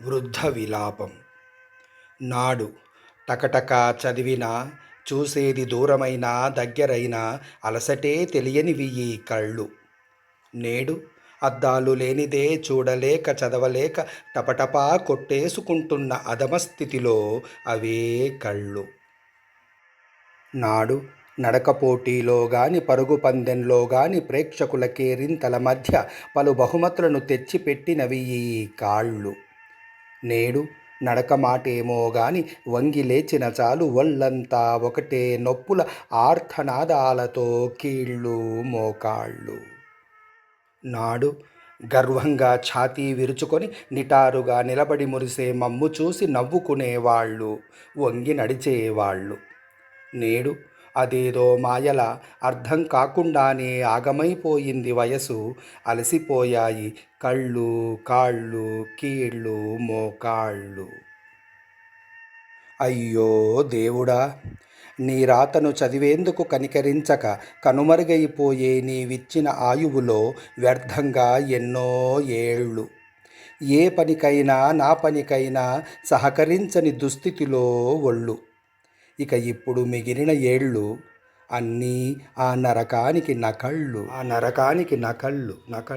వృద్ధ విలాపం నాడు టకటకా చదివినా చూసేది దూరమైన దగ్గరైన అలసటే తెలియనివి ఈ కళ్ళు. నేడు అద్దాలు లేనిదే చూడలేక చదవలేక టపటపా కొట్టేసుకుంటున్న అధమస్థితిలో అవే కళ్ళు. నాడు నడక పోటీలో గాని పరుగు పందెంలో గాని ప్రేక్షకుల కేరింతల మధ్య పలు బహుమతులను తెచ్చిపెట్టినవి ఈ కాళ్ళు. నేడు నడక మాటేమో గాని వంగి లేచిన చాలు ఒళ్ళంతా ఒకటే నొప్పుల ఆర్తనాదాలతో కీళ్ళు మోకాళ్ళు. నాడు గర్వంగా ఛాతీ విరుచుకొని నిటారుగా నిలబడి మురిసే మమ్ము చూసి నవ్వుకునేవాళ్ళు వంగి నడిచేవాళ్ళు. నేడు అదేదో మాయల అర్థం కాకుండానే ఆగమైపోయింది వయసు. అలసిపోయాయి కళ్ళు కాళ్ళు కీళ్ళు మోకాళ్ళు. అయ్యో దేవుడా! నీ రాతను చదివేందుకు కనికరించక కనుమరుగైపోయే నీవిచ్చిన ఆయువులో వ్యర్థంగా ఎన్నో ఏళ్ళు. ఏ పనికైనా నా పనికైనా సహకరించని దుస్థితిలో ఒళ్ళు. ఇక ఇప్పుడు మిగిలిన ఏళ్ళు అన్నీ ఆ నరకానికి నకళ్ళు. ఆ నరకానికి నకళ్ళు నకళ్ళు.